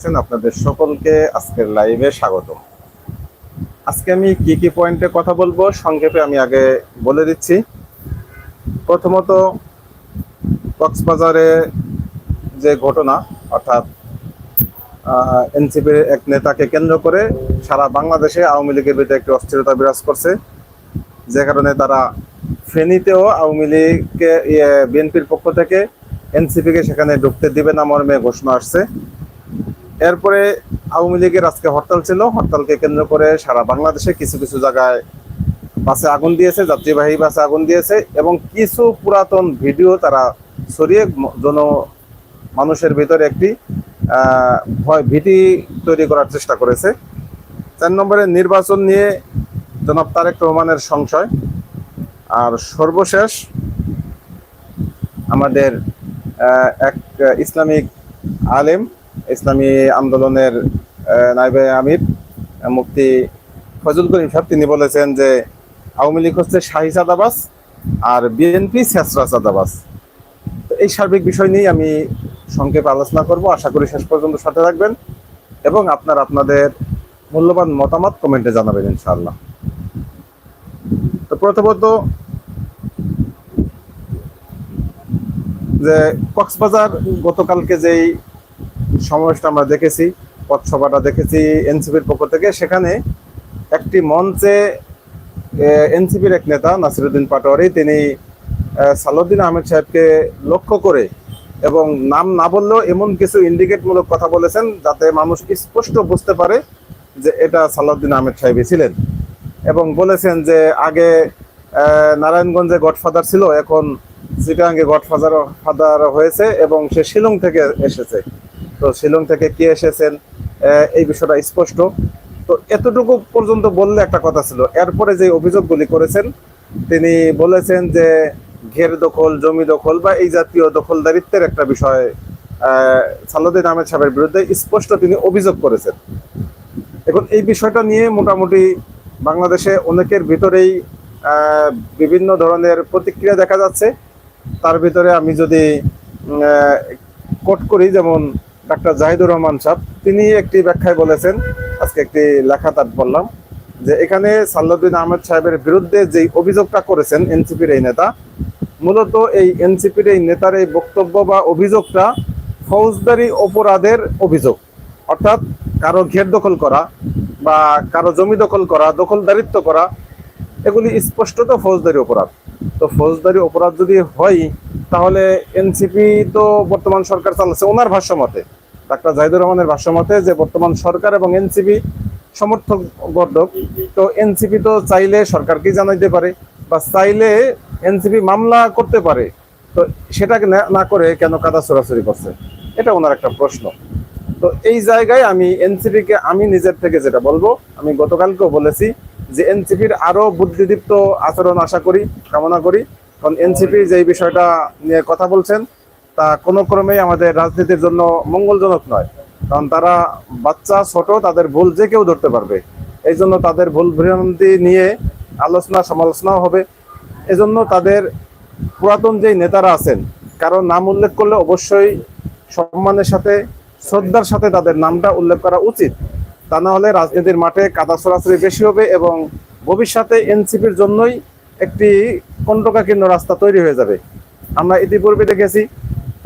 আছেন আপনাদের সকলকে আজকের লাইভে স্বাগত আজকে আমি কি কি পয়েন্টে কথা বলব সংক্ষেপে আমি আগে বলে দিচ্ছি। প্রথমত, কক্সবাজারে যে ঘটনা, অর্থাৎ এনসিপির এক নেতাকে কেন্দ্র করে সারা বাংলাদেশে আওয়ামী লীগের বিরুদ্ধে একটি অস্থিরতা বিরাজ করছে। যে কারণে তারা ফেনীতেও আওয়ামী লীগকে বিএনপির পক্ষ থেকে এনসিপিকে সেখানে ঢুকতে দিবে না মর্মে ঘোষণা আসছে। এরপরে আওয়ামী লীগের আজকে হরতাল ছিল। হরতালকে কেন্দ্র করে সারা বাংলাদেশে কিছু কিছু জায়গায় বাসে আগুন দিয়েছে, যাত্রীবাহী বাসে আগুন দিয়েছে এবং কিছু পুরাতন ভিডিও তারা ছড়িয়ে জন মানুষের ভিতরে একটি ভয় ভীতি তৈরি করার চেষ্টা করেছে। চার নম্বরে নির্বাচন নিয়ে জনাব তারেক রহমানের সংশয়। আর সর্বশেষ আমাদের এক ইসলামিক আলেম ইসলামী আন্দোলনের নাইবে আমির মুফতি ফজল করিম সাহেব, তিনি বলেছেন যে আওয়ামী লীগ হচ্ছে শাহী চাঁদাবাস আর বিএনপি শেষরা চাঁদাবাস তো এই সার্বিক বিষয় নিয়ে আমি সংক্ষেপে আলোচনা করব। আশা করি শেষ পর্যন্ত সাথে থাকবেন এবং আপনার, আপনাদের মূল্যবান মতামত কমেন্টে জানাবেন ইনশাআল্লাহ। তো প্রথমত যে কক্সবাজার গতকালকে যেই সমাবেশটা আমরা দেখেছি পথসভাটা দেখেছি এনসিপির পক্ষ থেকে। সেখানে একটি মঞ্চে এনসিপির এক নেতা নাসিরুদ্দিন পাটোয়ারি তিনি আহ, সালাউদ্দিন আহমেদ সাহেবকে লক্ষ্য করে এবং নাম না বললেও এমন কিছু ইন্ডিকেটমূলক কথা বলেছেন যাতে মানুষ স্পষ্ট বুঝতে পারে যে এটা সালাউদ্দিন আহমেদ সাহেবই ছিলেন। এবং বলেছেন যে আগে নারায়ণগঞ্জে গডফাদার ছিল এখন চিটাঙ্গে গডফাদার ফাদার হয়েছে এবং সে শিলং থেকে এসেছে। তো শিলং থেকে কে এসেছেন এই বিষয়টা স্পষ্ট। তো এতটুকু পর্যন্ত বললে একটা কথা ছিল, এরপরে যে অভিযোগগুলি করেছেন, তিনি বলেছেন যে ঘের দখল, জমি দখল বা এই জাতীয় দখলদারিত্বের একটা বিষয় সালাউদ্দিন আহমেদ সাহেবের বিরুদ্ধে স্পষ্ট তিনি অভিযোগ করেছেন। এখন এই বিষয়টা নিয়ে মোটামুটি বাংলাদেশে অনেকের ভিতরেই বিভিন্ন ধরনের প্রতিক্রিয়া দেখা যাচ্ছে। তার ভিতরে আমি যদি কোট করি, যেমন ডাক্তার জাহিদুর রহমান সাহেব তিনি একটি ব্যাখ্যায় বলেছেন, আজকে একটি লেখা তার বললাম, যে এখানে সাল্লাউদ্দিন আহমেদ সাহেবের বিরুদ্ধে যেই অভিযোগটা করেছেন এনসিপির এই নেতা, মূলত এই এনসিপির এই নেতার এই বক্তব্য বা অভিযোগটা ফৌজদারি অপরাধের অভিযোগ। অর্থাৎ কারও ঘের দখল করা বা কারও জমি দখল করা, দখলদারিত্ব করা, এগুলি স্পষ্টত ফৌজদারি অপরাধ। তো ফৌজদারি অপরাধ যদি হয়, তাহলে এনসিপি তো বর্তমান সরকার চালাচ্ছে, ওনার ভাষ্য মতে ডাক্তার জাহিদুর রহমানের ভাষ্য মতে যে বর্তমান সরকার এবং এনসিপি সমর্থক বর্ধক, তো এনসিপি তো চাইলে সরকারকেই জানাইতে পারে বা চাইলে এনসিপি মামলা করতে পারে, তো সেটাকে না- করে কেন কাদা চোরাচুরি করছে? এটা ওনার একটা প্রশ্ন। তো এই জায়গায় আমি এনসিপি কে আমি নিজের থেকে যেটা বলব, আমি গতকালকেও বলেছি যে এনসিপির আরও বুদ্ধিদীপ্ত আচরণ আশা করি, কামনা করি। কারণ এনসিপি যে বিষয়টা নিয়ে কথা বলছেন তা কোনো ক্রমেই আমাদের রাজনীতির জন্য মঙ্গলজনক নয়। কারণ তারা বাচ্চা, ছোট, তাদের ভুল যে কেউ ধরতে পারবে। এই জন্য তাদের ভুল ভ্রান্তি নিয়ে আলোচনা, সমালোচনাও হবে। এজন্য তাদের পুরাতন যেই নেতারা আছেন কারণ নাম উল্লেখ করলে অবশ্যই সম্মানের সাথে, শ্রদ্ধার সাথে তাদের নামটা উল্লেখ করা উচিত। তা না হলে রাজনীতির মাঠে কাদা সরাসরি বেশি হবে এবং ভবিষ্যতে এনসিপির জন্যই একটি কণ্টকাকীর্ণ রাস্তা তৈরি হয়ে যাবে। আমরা ইতিপূর্বে দেখেছি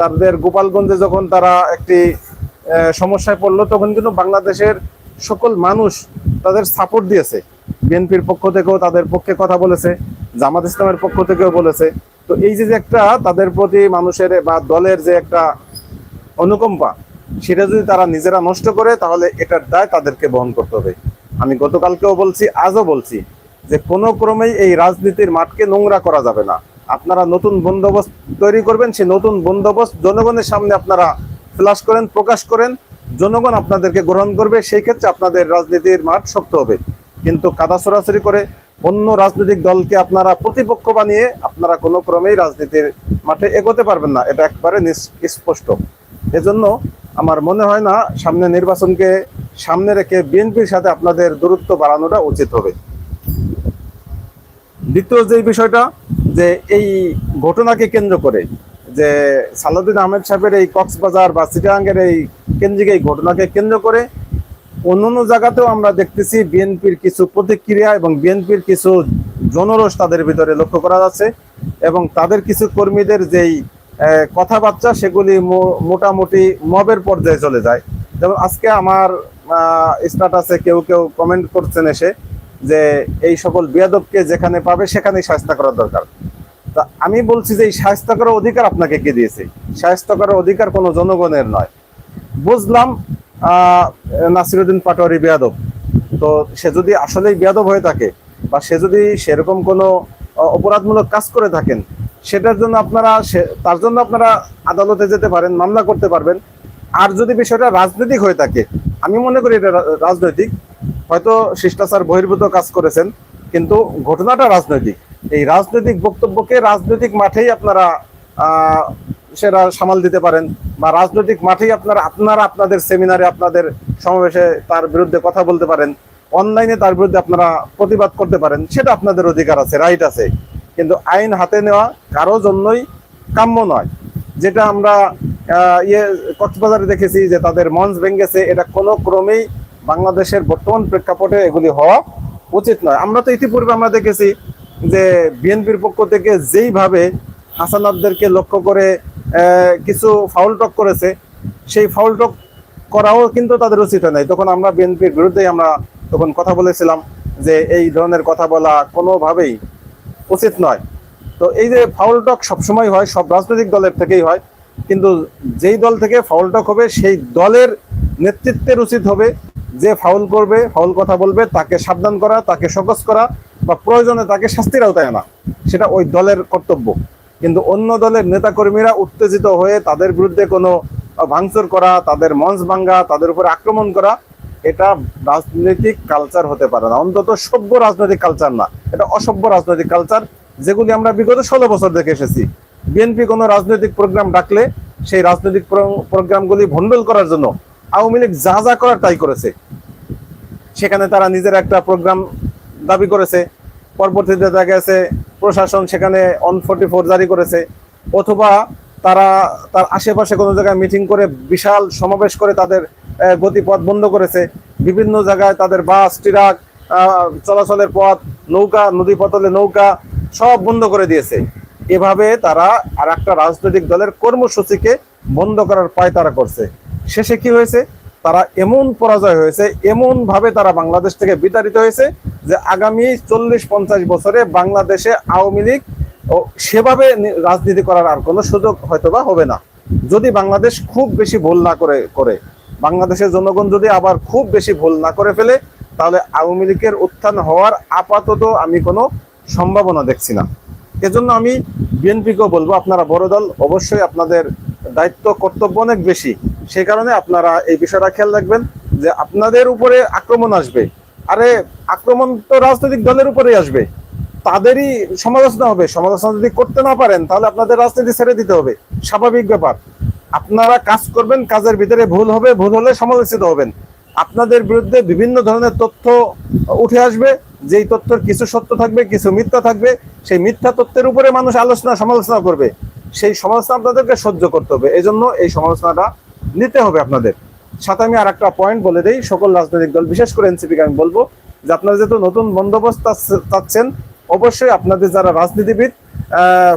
তাদের গোপালগঞ্জে যখন তারা একটি সমস্যায় পড়ল, তখন কিন্তু বাংলাদেশের সকল মানুষ তাদের সাপোর্ট দিয়েছে। বিএনপির পক্ষ থেকেও তাদের পক্ষে কথা বলেছে, জামাত ইসলামের পক্ষ থেকেও বলেছে। তো এই যে একটা তাদের প্রতি মানুষের বা দলের যে একটা অনুকম্পা, সেটা যদি তারা নিজেরা নষ্ট করে, তাহলে এটার দায় তাদেরকে বহন করতে হবে। আমি গতকালকেও বলছি, আজও বলছি যে কোনো ক্রমেই এই রাজনীতির মাঠকে নোংরা করা যাবে না। আপনারা নতুন বন্দোবস্ত তৈরি করবেন, সেই নতুন বন্দোবস্ত জনগণের সামনে আপনারা ফ্লাশ করেন, প্রকাশ করেন। জনগণ আপনাদেরকে গ্রহণ করবে, সেই ক্ষেত্রে আপনাদের রাজনীতির মাঠ শক্ত হবে। কিন্তু কাদা সরাসরি করে অন্য রাজনৈতিক দলকে আপনারা প্রতিপক্ষ বানিয়ে আপনারা কোনো ক্রমেই রাজনীতির মাঠে এগোতে পারবেন না। এটা একবারে স্পষ্ট। এজন্য আমার মনে হয় না সামনে নির্বাচনকে সামনে রেখে বিএনপির সাথে আপনাদের দূরত্ব বাড়ানোটা উচিত হবে। দ্বিতীয় যে বিষয়টা যে এই ঘটনাকে কেন্দ্র করে যে সালাউদ্দিন আহমেদ সাহেবের এই কক্সবাজার বা চিটাঙ্গের এই কেন্দ্রিক এই ঘটনাকে কেন্দ্র করে অন্যান্য জায়গাতেও আমরা দেখতেছি বিএনপির কিছু প্রতিক্রিয়া এবং বিএনপির কিছু জনরোষ তাদের ভিতরে লক্ষ্য করা যাচ্ছে এবং তাদের কিছু কর্মীদের যেই কথাবার্তা সেগুলি মোটামুটি মবের পর্যায়ে চলে যায়। যেমন আজকে আমার স্ট্যাটাসে কেউ কেউ কমেন্ট করছেন এসে যে এই সকল বিয়াদবকে যেখানে পাবে সেখানেই শাস্তা করা দরকার। তা আমি বলছি যে এই শাস্তা করার অধিকার আপনাকে কে দিয়েছে? শাস্তা করার অধিকার কোনো জনগণের নয়। বুঝলাম নাসিরুদ্দিন পাটোয়ারি বেয়াদব। তো সে যদি আসলেই বেয়াদব হয়ে থাকে বা সে যদি সেরকম কোনো অপরাধমূলক কাজ করে থাকেন, সেটার জন্য আপনারা তার জন্য আপনারা আদালতে যেতে পারেন, মামলা করতে পারবেন। আর যদি বিষয়টা রাজনৈতিক হয়ে থাকে, আমি মনে করি এটা রাজনৈতিক। হয়তো শিষ্টাচার বহির্ভূত কাজ করেছেন, কিন্তু ঘটনাটা রাজনৈতিক। এই রাজনৈতিক বক্তব্যকে রাজনৈতিক মাঠেই আপনারা সেটা সামাল দিতে পারেন, বা রাজনৈতিক মাঠেই আপনারা আপনারা আপনাদের সেমিনারে আপনাদের সমাবেশে তার বিরুদ্ধে কথা বলতে পারেন, অনলাইনে তার বিরুদ্ধে আপনারা প্রতিবাদ করতে পারেন, সেটা আপনাদের অধিকার আছে, রাইট আছে। কিন্তু আইন হাতে নেওয়া কারও জন্যই কাম্য নয়। যেটা আমরা ইয়ে কক্সবাজারে দেখেছি যে তাদের মঞ্চ ভেঙেছে, এটা কোনো ক্রমেই বাংলাদেশের বর্তমান প্রেক্ষাপটে এগুলি হওয়া উচিত নয়। আমরা তো ইতিপূর্বে আমরা দেখেছি যে বিএনপির পক্ষ থেকে যেইভাবে হাসানাতদেরকে লক্ষ্য করে কিছু ফাউল টক করেছে, সেই ফাউল টক করাও কিন্তু তাদের উচিত হয় নাই। তখন আমরা বিএনপির বিরুদ্ধেই আমরা তখন কথা বলেছিলাম যে এই ধরনের কথা বলা কোনোভাবেই উচিত নয়। তো এই যে ফাউল টক সবসময় হয়, সব রাজনৈতিক দলের থেকেই হয়, কিন্তু যেই দল থেকে ফাউল টক হবে, সেই দলের নেতৃত্বের উচিত হবে। যে ফাউল করবে, ফাউল কথা বলবে, তাকে সাবধান করা, তাকে সকস করা বা প্রয়োজনে তাকে শাস্তির আওতায় আনা সেটা ওই দলের কর্তব্য। কিন্তু অন্য দলের নেতাকর্মীরা উত্তেজিত হয়ে তাদের বিরুদ্ধে কোনো ভাঙচুর করা, তাদের মঞ্চ ভাঙ্গা তাদের উপরে আক্রমণ করা, এটা রাজনৈতিক কালচার হতে পারে না। অন্তত সভ্য রাজনৈতিক কালচার না। এটা অসভ্য রাজনৈতিক কালচার যেগুলি আমরা বিগত ষোলো বছর দেখে এসেছি। বিএনপি কোনো রাজনৈতিক প্রোগ্রাম ডাকলে সেই রাজনৈতিক প্রোগ্রামগুলি ভণ্ডুল করার জন্য আওয়ামী লীগ যা যা করার তাই করেছে। সেখানে তারা নিজের একটা প্রোগ্রাম দাবি করেছে। পরবর্তীতে দেখা গেছে, প্রশাসন সেখানে অন ফোর্টি ফোর জারি করেছে। অথবা তারা, তার আশেপাশে কোনো জায়গায় মিটিং করে বিশাল সমাবেশ করে তাদের গতিপথ বন্ধ করেছে। বিভিন্ন জায়গায় তাদের বাস, ট্রাক চলাচলের পথ, নৌকা, নদী পতলে নৌকা সব বন্ধ করে দিয়েছে। এভাবে তারা আর একটা রাজনৈতিক দলের কর্মসূচিকে বন্ধ করার পায় তারা করছে। শেষে কি হয়েছে? তারা এমন পরাজয় হয়েছে এমন ভাবে তারা বাংলাদেশ থেকে বিতাড়িত হয়েছে যে আগামী চল্লিশ পঞ্চাশ বছরে বাংলাদেশে আওয়ামী লীগ ও সেভাবে রাজনীতি করার আর কোনো সুযোগ হয়তোবা হবে না। যদি বাংলাদেশ খুব বেশি ভুল না করে করে, বাংলাদেশের জনগণ যদি আবার খুব বেশি ভুল না করে ফেলে, তাহলে আওয়ামী লীগের উত্থান হওয়ার আপাতত আমি কোনো সম্ভাবনা দেখছি না। এজন্য আমি বিএনপিকেও বলব, আপনারা বড় দল, অবশ্যই আপনাদের দায়িত্ব, কর্তব্য অনেক বেশি। সে কারণে আপনারা এই বিষয়টা খেয়াল রাখবেন যে আপনাদের উপরে আক্রমণ আসবে। আরে, আক্রমণ তো রাজনৈতিক দলের উপরেই আসবে। তাদেরই সমালোচনা হবে। সমালোচনা যদি করতে না পারেন, তাহলে আপনাদের রাজনীতি ছেড়ে দিতে হবে। স্বাভাবিক ব্যাপার। আপনারা কাজ করবেন, কাজের ভিতরে ভুল হবে, ভুল হলে সমালোচিত হবেন। আপনাদের বিরুদ্ধে বিভিন্ন ধরনের তথ্য উঠে আসবে। যেই তথ্যের কিছু সত্য থাকবে, কিছু মিথ্যা থাকবে, সেই মিথ্যা তথ্যের উপরে মানুষ আলোচনা, সমালোচনা করবে। সেই সমালোচনা আপনাদেরকে সহ্য করতে হবে। এই জন্য এই সমালোচনাটা নিতে হবে আপনাদের। সাথে আমি আর একটা পয়েন্ট বলে দিই, সকল রাজনৈতিক দল, বিশেষ করে এনসিপিকে আমি বলব, যে আপনারা যেহেতু নতুন বন্দোবস্ত চাচ্ছেন অবশ্যই আপনাদের যারা রাজনীতিবিদ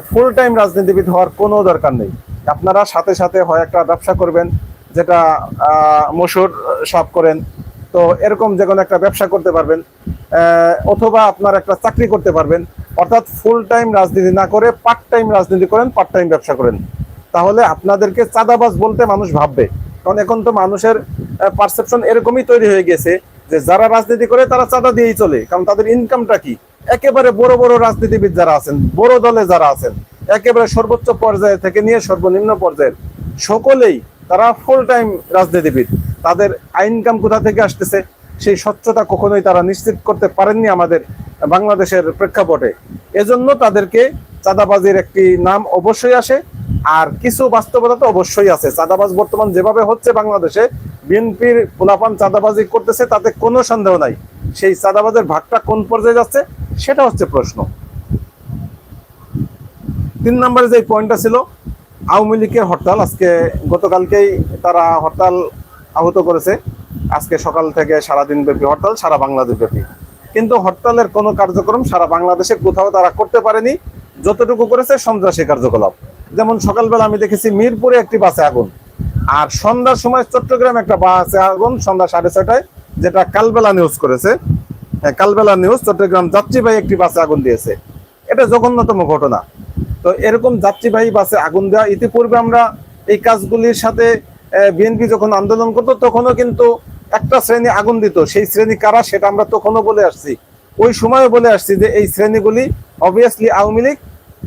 ফুল টাইম রাজনীতিবিদ হওয়ার কোনো দরকার নেই। আপনারা সাথে সাথে হয় একটা ব্যবসা করবেন, যেটা মসুর সাপ করেন তো এরকম যে কোনো একটা ব্যবসা করতে পারবেন অথবা আপনার একটা চাকরি করতে পারবেন। অর্থাৎ ফুল টাইম রাজনীতি না করে পার্ট টাইম রাজনীতি করেন পার্ট টাইম ব্যবসা করেন। তাহলে আপনাদেরকে চাঁদাবাজ বলতে মানুষ ভাববে। কারণ এখন তো মানুষের পারসেপশন এরকমই তৈরি হয়ে গেছে যে যারা রাজনীতি করে তারা চাঁদা দিয়েই চলে। কারণ তাদের ইনকামটা কি? একেবারে বড় বড় রাজনীতিবিদ যারা আছেন, বড় দলে যারা আছেন, একেবারে সর্বোচ্চ পর্যায়ে থেকে নিয়ে সর্বনিম্ন পর্যায়ের সকলেই তারা ফুল টাইম রাজনীতিবিদ। তাদের ইনকাম কোথা থেকে আসতেছে, সেই স্বচ্ছতা কখনোই তারা নিশ্চিত করতে পারেননি আমাদের বাংলাদেশের প্রেক্ষাপটে। এজন্য তাদেরকে চাঁদাবাজির একটি নাম অবশ্যই আসে, আর কিছু বাস্তবতা তো অবশ্যই আছে। চাঁদাবাজ বর্তমান যেভাবে হচ্ছে বাংলাদেশে, বিএনপির পোলাপান চাঁদাবাজি করতেছে, তাতে কোনো সন্দেহ নাই। সেই চাঁদাবাজের ভাগটা কোন পর্যায়ে যাচ্ছে, সেটা হচ্ছে প্রশ্ন। তিন নম্বরে যে পয়েন্টটা ছিল আওয়ামী লীগের হরতাল আজকে গতকালকেই তারা হরতাল আহত করেছে। আজকে সকাল থেকে সারাদিন ব্যাপী হরতাল, সারা বাংলাদেশ ব্যাপী। কিন্তু হরতালের কোনো কার্যক্রম সারা বাংলাদেশে কোথাও তারা করতে পারেনি। যতটুকু করেছে সন্ত্রাসী কার্যকলাপ। যেমন সকালবেলা আমি দেখেছি মিরপুরে একটি বাসে আগুন। আর সন্ধ্যার সময় চট্টগ্রাম একটা বাসে আগুন, সন্ধ্যা সাড়ে ছয়টায়, যেটা কালবেলা নিউজ করেছে। কালবেলা নিউজ, চট্টগ্রাম যাত্রীবাহী একটি বাসে আগুন দিয়েছে। এটা জঘন্যতম ঘটনা। তো এরকম যাত্রীবাহী বাসে আগুন দেওয়া। ইতিপূর্বে আমরা এই কাজগুলির সাথে বিএনপি যখন আন্দোলন করতো, তখনও কিন্তু একটা শ্রেণি আগুন দিত। সেই শ্রেণি কারা সেটা আমরা তখনও বলে আসছি। ওই সময় বলে আসছি যে এই শ্রেণীগুলি অবভিয়াসলি আওয়ামী লীগ,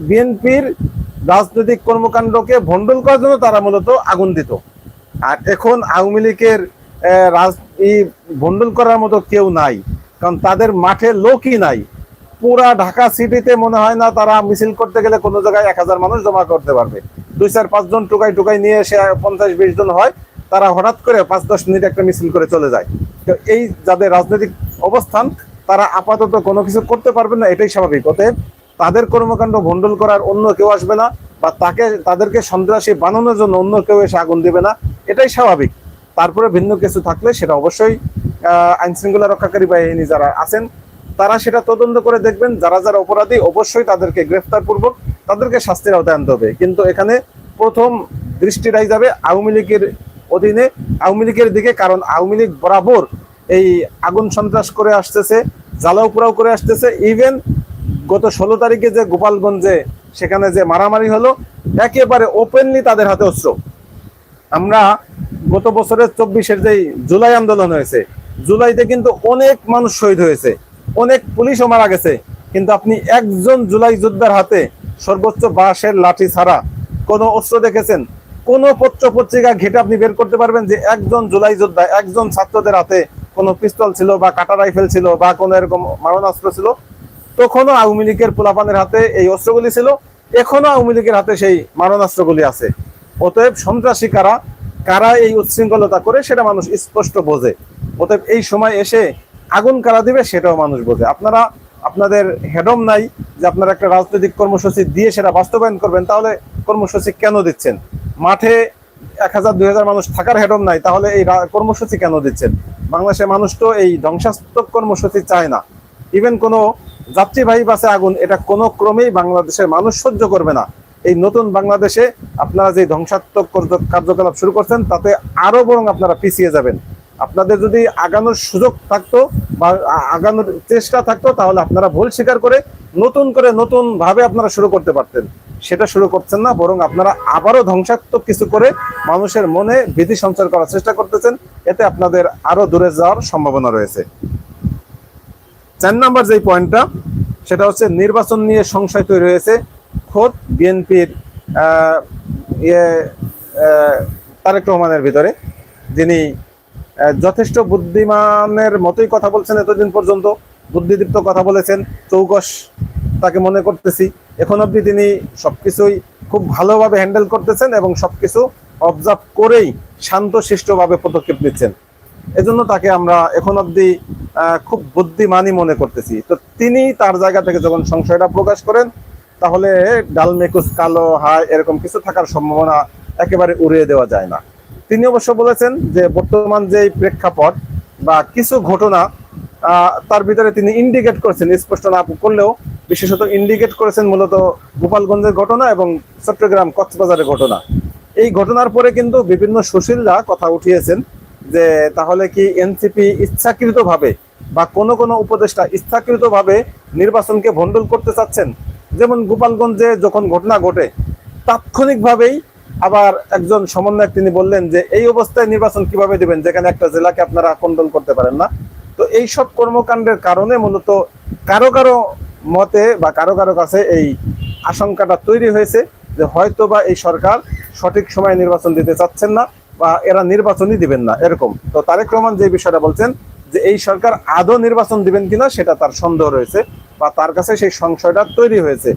বিএনপির রাজনৈতিক কর্মকাণ্ডকে ভণ্ডল করার জন্য তারা মূলত আগুন দিত। আর এখন আওয়ামী লীগের রাজ এই ভণ্ডল করার মতো কেউ নাই। কারণ তাদের মাঠে লোকই নাই। পুরা ঢাকা সিটিতে মনে হয় না তারা মিছিল করতে গেলে কোনো জায়গায় এক হাজার মানুষ জমা করতে পারবে। দুই চার পাঁচজন টুকাই টুকাই নিয়ে এসে পঞ্চাশ, বিশ জন হয়, তারা হঠাৎ করে পাঁচ, দশ মিনিট একটা মিছিল করে চলে যায়। তো এই যাদের রাজনৈতিক অবস্থান, তারা আপাতত কোনো কিছু করতে পারবে না, এটাই স্বাভাবিক। অতএব তাদের কর্মকাণ্ড ভণ্ডল করার অন্য কেউ আসবে না বা তাকে, তাদেরকে সন্ত্রাসী বানানোর জন্য অন্য কেউ এসে আগুন দেবে না, এটাই স্বাভাবিক। তারপরে ভিন্ন কিছু থাকলে সেটা অবশ্যই আইন শৃঙ্খলা রক্ষাকারী বাহিনী যারা আছেন তারা সেটা তদন্ত করে দেখবেন, যারা যারা অপরাধী অবশ্যই তাদেরকে গ্রেফতার পূর্বক তাদেরকে শাস্তির আওতায় আনতে হবে। কিন্তু এখানে প্রথম দৃষ্টিটাই যাবে আওয়ামী লীগের অধীনে। আওয়ামী লীগের দিকে কারণ আওয়ামী লীগ বরাবর এই আগুন সন্ত্রাস করে আসতেছে, জ্বালাও পোড়াও করে আসতেছে। ইভেন গত ষোলো তারিখে যে গোপালগঞ্জে সেখানে যে মারামারি হলো, একেবারে ওপেনলি তাদের হাতে অস্ত্র। আমরা গত বছরের চব্বিশের যেই জুলাই আন্দোলন হয়েছে, জুলাইতে কিন্তু অনেক মানুষ শহীদ হয়েছে। অনেক পুলিশও মারা গেছে। কিন্তু আপনি একজন জুলাই যোদ্ধার হাতে সর্বোচ্চ বাঁশের লাঠি ছাড়া কোনো অস্ত্র দেখেছেন? কোন পত্র পত্রিকা ঘেটে আপনি বের করতে পারবেন যে একজন জুলাই যোদ্ধা, একজন ছাত্রদের হাতে কোনো পিস্তল ছিল বা কাটা রাইফেল ছিল বা কোনো এরকম মারণাস্ত্র ছিল? তখনও আওয়ামী লীগের পোলাপানের হাতে এই অস্ত্রগুলি ছিল। এখনও আওয়ামী লীগের হাতে সেই মারণাস্ত্রগুলি আছে। অতএব সন্ত্রাসী কারা কারা এই উচ্ছৃঙ্খলতা করে সেটা মানুষ স্পষ্ট বোঝে। অতএব এই সময় এসে আগুন কারা দিবে সেটাও মানুষ বোঝে। আপনারা, আপনাদের হেডম নাই যে আপনারা একটা রাজনৈতিক কর্মসূচি দিয়ে সেটা বাস্তবায়ন করবেন, তাহলে কর্মসূচি কেন দিচ্ছেন? মাঠে এক হাজার, দুই হাজার মানুষ থাকার হেডম নাই, তাহলে এই কর্মসূচি কেন দিচ্ছেন? বাংলাদেশের মানুষ তো এই ধ্বংসাত্মক কর্মসূচি চায় না। ইভেন কোনো যাত্রীবাহী বাসে আগুন, এটা কোনো ক্রমেই বাংলাদেশের মানুষ সহ্য করবে না। এই নতুন বাংলাদেশে আপনারা যে ধ্বংসাত্মক কার্যকলাপ শুরু করছেন, তাতে আরও বরং আপনারা পিছিয়ে যাবেন। আপনাদের যদি আগানোর সুযোগ থাকতো বা আগানোর চেষ্টা থাকতো, তাহলে আপনারা ভুল স্বীকার করে নতুন করে নতুন ভাবে আপনারা শুরু করতে পারতেন। সেটা শুরু করছেন না, বরং আপনারা আবারও ধ্বংসাত্মক কিছু করে মানুষের মনে ভীতি সঞ্চার করার চেষ্টা করতেছেন। এতে আপনাদের আরও দূরে যাওয়ার সম্ভাবনা রয়েছে। চার নাম্বার যে পয়েন্টটা, সেটা হচ্ছে নির্বাচন নিয়ে সংশয় তৈরি হয়েছে। খোদ বিএনপির ইয়ে তারেক রহমানের ভিতরে, যিনি যথেষ্ট বুদ্ধিমানের মতোই কথা বলছেন এতদিন পর্যন্ত। বুদ্ধিদীপ্ত কথা বলেছেন। চৌকস তাকে মনে করতেছি। এখন অবধি তিনি সবকিছুই খুব ভালোভাবে হ্যান্ডেল করতেছেন এবং সবকিছু অবজার্ভ করেই শান্তশিষ্টভাবে পদক্ষেপ নিচ্ছেন। এজন্য তাকে আমরা এখন অবধি খুব বুদ্ধিমানই মনে করতেছি। তো তিনি তার জায়গা থেকে যখন সংশয়টা প্রকাশ করেন, তাহলে ডাল মেকুস কালো হাই এরকম কিছু থাকার সম্ভাবনা একেবারে উড়িয়ে দেওয়া যায় না। তিনি অবশ্য বলেছেন যে বর্তমান যে প্রেক্ষাপট বা কিছু ঘটনা তার ভিতরে তিনি ইন্ডিকেট করেছেন, স্পষ্ট না করলেও বিশেষত ইন্ডিকেট করেছেন মূলত গোপালগঞ্জের ঘটনা এবং চট্টগ্রাম কক্সবাজারের ঘটনা। এই ঘটনার পরে কিন্তু বিভিন্ন সুশীলরা কথা উঠিয়েছেন যে তাহলে কি এনসিপি ইচ্ছাকৃতভাবে বা কোনো কোনো উপদেষ্টা ইচ্ছাকৃতভাবে নির্বাচনকে ভণ্ডুল করতে চাচ্ছেন? যেমন গোপালগঞ্জে যখন ঘটনা ঘটে, তাৎক্ষণিকভাবেই আবার একজন সমন্বয়ক তিনি বললেন যে এই অবস্থায় নির্বাচন কীভাবে দিবেন? যেখানে একটা জেলাকে আপনারা কন্ট্রোল করতে পারেন না। তো এই সব কর্মকাণ্ডের কারণে মূলত কারও কারও মতে বা কারও কারও কাছে এই আশঙ্কাটা তৈরি হয়েছে যে হয়তো বা এই সরকার সঠিক সময়ে নির্বাচন দিতে চাচ্ছেন না বা এরা নির্বাচনই দিবেন না, এরকম। তো তারেক রহমান যে বিষয়টা বলছেন যে এই সরকার আদৌ নির্বাচন দিবেন কিনা সেটা তার সন্দেহ রয়েছে বা তার কাছে সেই সংশয়টা তৈরি হয়েছে।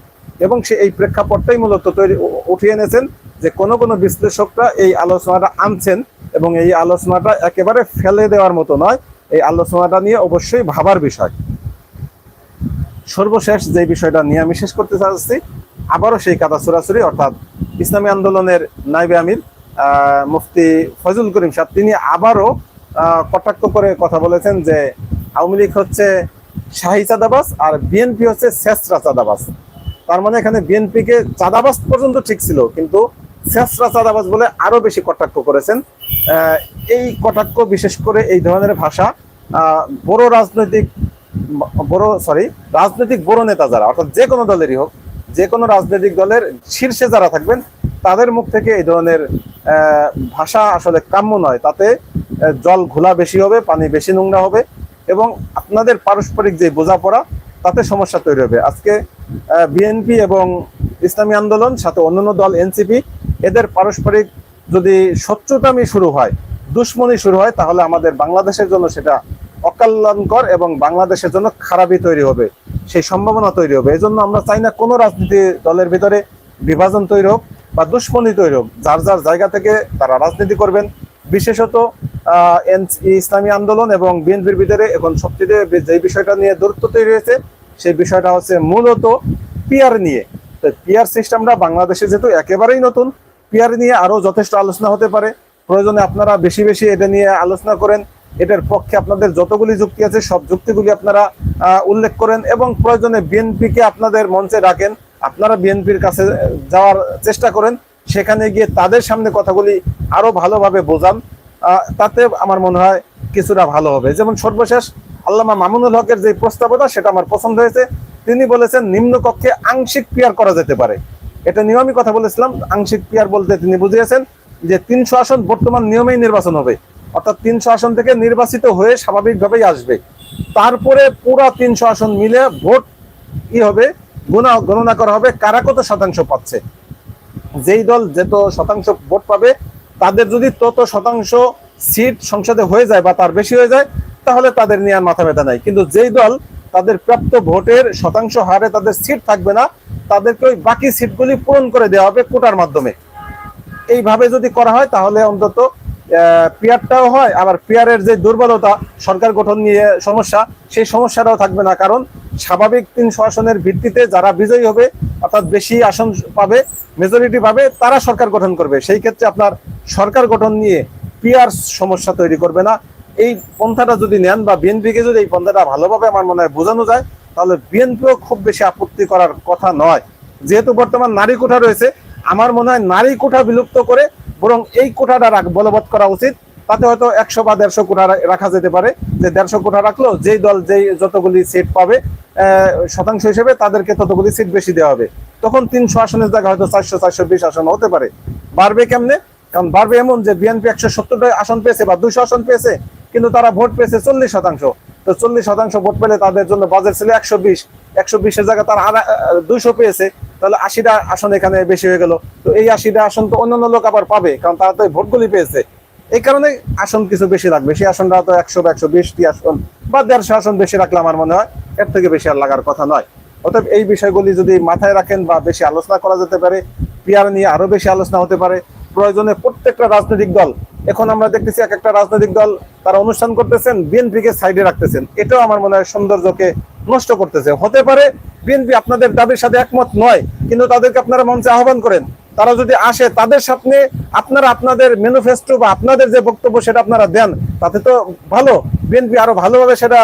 এবং সে এই প্রেক্ষাপটটাই মূলত তৈরি উঠিয়ে এনেছেন যে কোন কোন বিশ্লেষকরা এই আলোচনাটা আনছেন এবং এই আলোচনাটা একেবারে ফেলে দেওয়ার মতো নয়। এই আলোচনাটা নিয়ে অবশ্যই ভাবার বিষয়। সর্বশেষ যে বিষয়টা নিয়ে আমি শেষ করতে চাচ্ছি, আবারও সেই কাদা চোরাচুরি, অর্থাৎ ইসলামী আন্দোলনের নাইবে আমির মুফতি ফজল করিম সাহেব, তিনি আবারও কটাক্ষ করে কথা বলেছেন যে আওয়ামী লীগ হচ্ছে শাহী চাঁদাবাস আর বিএনপি হচ্ছে শেষরা চাঁদাবাস তার মানে এখানে বিএনপি কে চাঁদাবাস পর্যন্ত ঠিক ছিল, কিন্তু শেষরা চাঁদাবাস বলে আরও বেশি কটাক্ষ করেছেন। এই কটাক্ষ বিশেষ করে এই ধরনের ভাষা বড় রাজনৈতিক, বড় সরি রাজনৈতিক বড় নেতা যারা, অর্থাৎ যে কোনো দলেরই হোক, যে কোনো রাজনৈতিক দলের শীর্ষে যারা থাকবেন, তাদের মুখ থেকে এই ধরনের ভাষা আসলে কাম্য নয়। তাতে জল ঘোলা বেশি হবে, পানি বেশি নোংরা হবে এবং আপনাদের পারস্পরিক যে বোঝাপড়া, তাতে সমস্যা তৈরি হবে। আজকে বিএনপি এবং ইসলামী আন্দোলন, সাথে অন্যান্য দল এনসিপি, এদের পারস্পরিক যদি শত্রুতামি শুরু হয়, দুশ্মনী শুরু হয়, তাহলে আমাদের বাংলাদেশের জন্য সেটা অকল্যাণকর এবং বাংলাদেশের জন্য খারাপই তৈরি হবে, সেই সম্ভাবনা তৈরি হবে। এই জন্য আমরা চাই না কোনো রাজনীতি দলের ভিতরে বিভাজন তৈরি হোক বা দুশ্মনী তৈরি হোক। যার যার জায়গা থেকে তারা রাজনীতি করবেন। বিশেষত ইসলামী আন্দোলন এবং বিএনপির ভিতরে এখন সবচেয়ে যে বিষয়টা নিয়ে দূরত্ব তৈরি হয়েছে সেই বিষয়টা হচ্ছে মূলত পিয়ার নিয়ে। তো পিয়ার সিস্টেমটা বাংলাদেশে যেহেতু একেবারেই নতুন পিয়ার নিয়ে আরও যথেষ্ট আলোচনা হতে পারে। প্রয়োজনে আপনারা বেশি বেশি এটা নিয়ে আলোচনা করেন। এটার পক্ষে আপনাদের যতগুলি যুক্তি আছে, সব যুক্তিগুলি আপনারা উল্লেখ করেন এবং প্রয়োজনে বিএনপিকে আপনাদের মঞ্চে রাখেন। আপনারা বিএনপির কাছে যাওয়ার চেষ্টা করেন। সেখানে গিয়ে তাদের সামনে কথাগুলি আরও ভালোভাবে বোঝান। তাতে আমার মনে হয় কিছুটা ভালো হবে। যেমন সর্বশেষ আল্লামা মামুনুল হকের যে প্রস্তাবনা সেটা আমার পছন্দ হয়েছে। তিনি বলেছেন, নিম্নকক্ষে আংশিক পিয়ার করা যেতে পারে। এটা নিয়মই কথা বলেছিলাম। আংশিক পিয়ার বলতে তিনি বুঝিয়েছেন যে তিনশো আসন বর্তমান নিয়মেই নির্বাচন হবে। অর্থাৎ তিনশো আসন থেকে নির্বাচিত হয়ে স্বাভাবিকভাবেই আসবে। তারপরে পুরা তিনশো আসন মিলে ভোট কি হবে, গুণা, গণনা করা হবে। কারা কত শতাংশ পাচ্ছে? যেই দল যত শতাংশ ভোট পাবে, তাদের যদি তত শতাংশ সিট সংসদে হয়ে যায় বা তার বেশি হয়ে যায় তাহলে তাদের নিয়ে আর মাথা ব্যথা নাই। কিন্তু যেই দল তাদের প্রাপ্ত ভোটের শতাংশ হারে তাদের সিট থাকবে না, তাদেরকে ওই বাকি সিটগুলি পূরণ করে দেওয়া হবে কোটার মাধ্যমে। এইভাবে যদি করা হয়, তাহলে অন্তত পিয়ারটাও হয়, আবার পিয়ারের যে দুর্বলতা, সরকার গঠন নিয়ে সমস্যা, সেই সমস্যাটাও থাকবে না। কারণ স্বাভাবিক তিনশো আসনের ভিত্তিতে যারা বিজয়ী হবে, অর্থাৎ বেশি আসন পাবে মেজরিটি পাবে, তারা সরকার গঠন করবে। সেই ক্ষেত্রে আপনার সরকার গঠন নিয়ে পিয়ার সমস্যা তৈরি করবে না। এই পন্থাটা যদি নেন বা বিএনপিকে যদি এই পন্থাটা ভালোভাবে আমার মনে হয় বোঝানো যায়, তাহলে বিএনপিও খুব বেশি আপত্তি করার কথা নয়। যেহেতু বর্তমান নারী কোঠা রয়েছে, আমার মনে হয় নারী কোঠা বিলুপ্ত করে বরং এই কোঠাটা বলবৎ করা উচিত। তাতে হয়তো একশো বা দেড়শো কোঠা রাখা যেতে পারে। যে দেড়শো কোঠা রাখল, যেই দল যেই যতগুলি সিট পাবে শতাংশ হিসেবে তাদেরকে ততগুলি সিট বেশি দেওয়া হবে। তখন তিনশো আসনের জায়গায় হয়তো চারশো চারশো বিশ আসন হতে পারে। বাড়বে কেমনে? কারণ বাড়বে এমন যে বিএনপি একশো সত্তরটা আসন পেয়েছে বা দুশো আসন পেয়েছে কিন্তু তারা ভোট পেয়েছে চল্লিশ শতাংশ। তো চল্লিশ শতাংশ ভোট পেলে তাদের জন্য বাজেট ছিল একশো বিশ। একশো বিশের জায়গায় তারা দুইশো পেয়েছে। তাহলে আশিটা আসন এখানে বেশি হয়ে গেল। তো এই আশিটা আসন তো অন্যান্য লোক আবার পাবে, কারণ তারা তো ভোটগুলি পেয়েছে। এই কারণে আসন কিছু বেশি লাগবে। সেই আসনটা তো একশো বা একশো বিশটি আসন বা দেড়শো আসন বেশি রাখলে আমার মনে হয় এর থেকে বেশি আর লাগার কথা নয়। অতএব এই বিষয়গুলি যদি মাথায় রাখেন বা বেশি আলোচনা করা যেতে পারে পিয়ার নিয়ে আরও বেশি আলোচনা হতে পারে, প্রয়োজনে প্রত্যেকটা রাজনৈতিক দল এখন আমরা দেখতেছি এক একটা রাজনৈতিক দল তারা অনুষ্ঠান করতেছেন বিএনপি কে সাইডে রাখতেছেন। এটাও আমার মনে হয় সৌন্দর্যকে নষ্ট করতেছে। হতে পারে বিএনপি আপনাদের দাবির সাথে একমত নয়, কিন্তু তাদেরকে আপনারা মঞ্চে আহ্বান করেন। তারা যদি আসে, তাদের সামনে আপনারা আপনাদের ম্যানিফেস্টো বা আপনাদের যে বক্তব্য সেটা আপনারা দেন, তাতে তো ভালো, বিএনপি আরও ভালোভাবে সেটা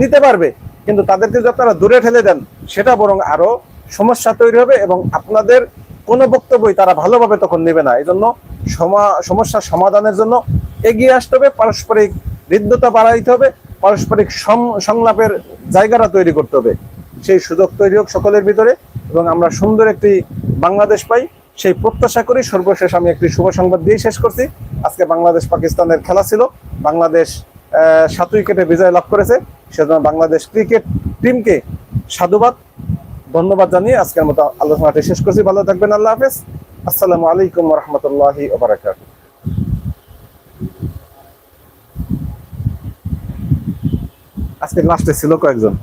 নিতে পারবে। কিন্তু তাদেরকে যদি আপনারা দূরে ঠেলে দেন, সেটা বরং আরও সমস্যা তৈরি হবে এবং আপনাদের কোনো বক্তব্যই তারা ভালোভাবে তখন নেবে না। এই জন্য সমা- সমস্যার সমাধানের জন্য এগিয়ে আসতে হবে, পারস্পরিক হৃদ্যতা বাড়াইতে হবে, পারস্পরিক সংলাপের জায়গাটা তৈরি করতে হবে। সেই সুযোগ তৈরি হোক সকলের ভিতরে এবং আমরা সুন্দর একটি বাংলাদেশ পাই, সেই প্রত্যাশা করি। সর্বশেষ আমি একটি শুভ সংবাদ দিয়ে শেষ করছি। আজকে বাংলাদেশ পাকিস্তানের খেলা ছিল। বাংলাদেশ সাত উইকেটে বিজয় লাভ করেছে। সেজন্য বাংলাদেশ ক্রিকেট টিমকে সাধুবাদ। ধন্যবাদ জানিয়ে আজকের মতো আলোচনাটি শেষ করছি। ভালো থাকবেন, আল্লাহ হাফেজ। আসসালামু আলাইকুম রহমতুল্লাহি আজকে লাস্টে ছিল কয়েকজন?